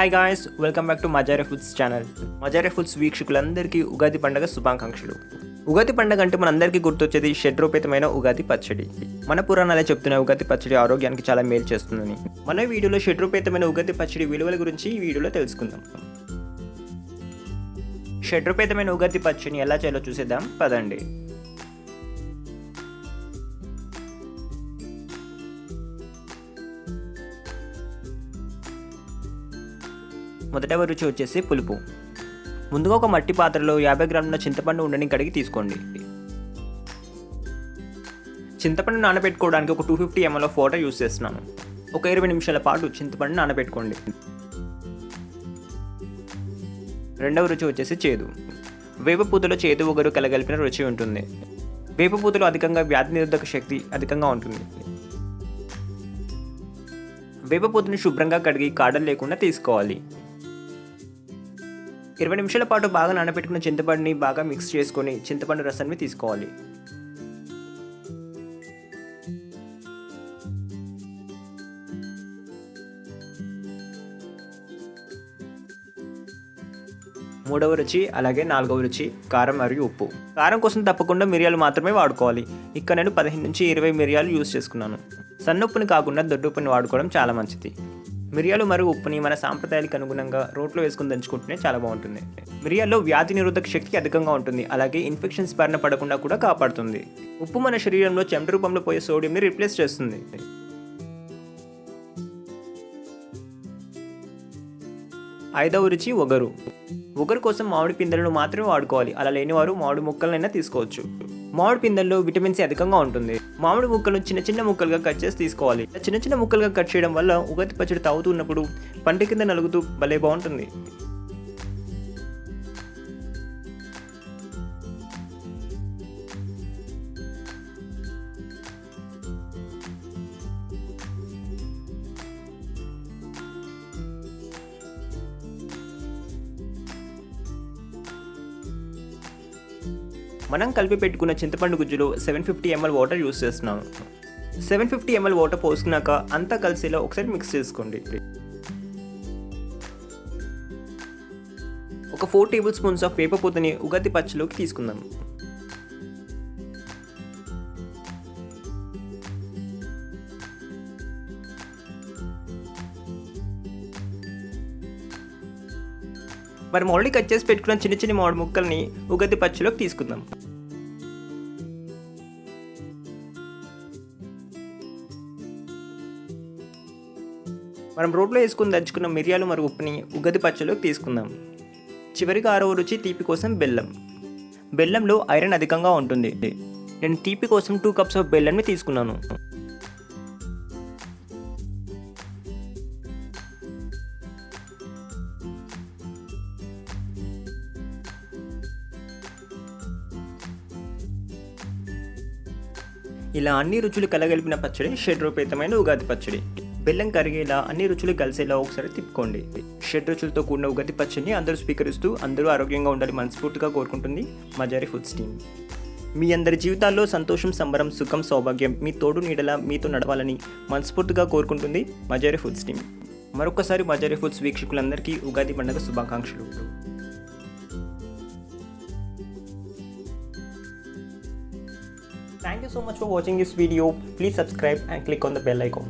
Hi guys welcome back to Mazaare foods channel Mazaare foods వీక్షకులందరికీ ఉగాది పండుగ శుభాకాంక్షలు. ఉగాది పండుగ అంటే మనందరికీ గుర్తొచ్చేది షడ్రూపేతమైన ఉగాది పచ్చడి. మన పురాణాలే చెప్తున్న ఉగాది పచ్చడి ఆరోగ్యానికి చాలా మేలు చేస్తుందని. మన వీడియోలో షడ్రూపేతమైన ఉగాది పచ్చడి విలువల గురించి ఈ వీడియోలో తెలుసుకుందాం. షడ్రూపేతమైన ఉగాది పచ్చడిని ఎలా చేయాలో చూసేద్దాం. పదండి. మొదట రుచి వచ్చేసి పులుపు. ముందుగా ఒక మట్టి పాత్రలో యాభై గ్రాముల చింతపండు ఉండని కడిగి తీసుకోండి. చింతపండు నానబెట్టుకోవడానికి ఒక two fifty ML of water use చేస్తున్నాను. ఒక ఇరవై నిమిషాల పాటు చింతపండు నానబెట్టుకోండి. రెండవ రుచి వచ్చేసి చేదు. వేపపూతలో చేదు ఒగరు కలగలిపిన రుచి ఉంటుంది. వేపపూతలో అధికంగా వ్యాధి నిరోధక శక్తి అధికంగా ఉంటుంది. వేపపూతను శుభ్రంగా కడిగి కాడలు లేకుండా తీసుకోవాలి. ఇరవై నిమిషాల పాటు బాగా నానబెట్టుకున్న చింతపండుని బాగా మిక్స్ చేసుకొని చింతపండు రసాన్ని తీసుకోవాలి. మూడవ రుచి అలాగే నాలుగవ రుచి కారం మరియు ఉప్పు. కారం కోసం తప్పకుండా మిరియాలు మాత్రమే వాడుకోవాలి. ఇక్కడ నేను పదిహేను నుంచి ఇరవై మిరియాలు యూజ్ చేసుకున్నాను. సన్నుప్పుని కాకుండా దొడ్డుప్పుని వాడుకోవడం చాలా మంచిది. మిరియాలు మరియు ఉప్పుని మన సాంప్రదాయాలకు అనుగుణంగా రోట్లో వేసుకుని దంచుకుంటేనే చాలా బాగుంటుంది. మిరియాల్లో వ్యాధి నిరోధక శక్తి అధికంగా ఉంటుంది. అలాగే ఇన్ఫెక్షన్స్ బారిన పడకుండా కూడా కాపాడుతుంది. ఉప్పు మన శరీరంలో చెమట రూపంలో పోయే సోడియంని రిప్లేస్ చేస్తుంది. ఐదవ రుచి ఒగరు. ఒగరు కోసం మామిడి పిందెలను మాత్రమే వాడుకోవాలి. అలా లేనివారు మామిడి ముక్కలనైనా తీసుకోవచ్చు. మామిడి పిందెల్లో విటమిన్ సి అధికంగా ఉంటుంది. మామిడి ముక్కలను చిన్న చిన్న ముక్కలుగా కట్ చేసి తీసుకోవాలి. చిన్న చిన్న ముక్కలుగా కట్ చేయడం వల్ల ఉగతి పచ్చడి తాగుతున్నప్పుడు పంట కింద నలుగుతూ భలే బాగుంటుంది. మనం కలిపి పెట్టుకున్న చింతపండు గుజ్జులో seven fifty ML water use చేస్తున్నాం సెవెన్ ఫిఫ్టీ ఎంఎల్ వాటర్ పోసుకున్నాక అంతా కలిసేలా ఒకసారి మిక్స్ చేసుకోండి. ఒక ఫోర్ టేబుల్ స్పూన్స్ ఆఫ్ వేపపూతని ఉగతి పచ్చలోకి తీసుకుందాం. మనం ఆల్రెడీ కట్ చేసి పెట్టుకున్న చిన్న చిన్న మామిడి ముక్కల్ని ఉగతి పచ్చలోకి తీసుకుందాం. మనం రోడ్లో వేసుకుని దంచుకున్న మిరియాలు మరియు ఉప్పుని ఉగది పచ్చలోకి తీసుకుందాం. చివరిగా ఆరవ రుచి తీపి కోసం బెల్లం. బెల్లంలో ఐరన్ అధికంగా ఉంటుంది. నేను తీపి కోసం టూ కప్స్ ఆఫ్ బెల్లంని తీసుకున్నాను. ఇలా అన్ని రుచులు కలగలిపిన పచ్చడి షడ్రూపేతమైన ఉగాది పచ్చడి. బెల్లం కరిగేలా అన్ని రుచులు కలిసేలా ఒకసారి తిప్పుకోండి షెడ్ రుచులతో కూడిన ఉగాది పచ్చడిని అందరూ స్వీకరిస్తూ అందరూ ఆరోగ్యంగా ఉండాలి మనస్ఫూర్తిగా కోరుకుంటుంది మజారి ఫుడ్స్ టీమ్ మీ అందరి జీవితాల్లో సంతోషం సంబరం సుఖం సౌభాగ్యం మీ తోడు నీడలా మీతో నడవాలని మనస్ఫూర్తిగా కోరుకుంటుంది మజారి ఫుడ్స్ టీమ్ మరొకసారి మజారి ఫుడ్స్ వీక్షకులందరికీ ఉగాది పండుగ శుభాకాంక్షలు Thank you so much for watching this video. Please subscribe and click on the bell icon.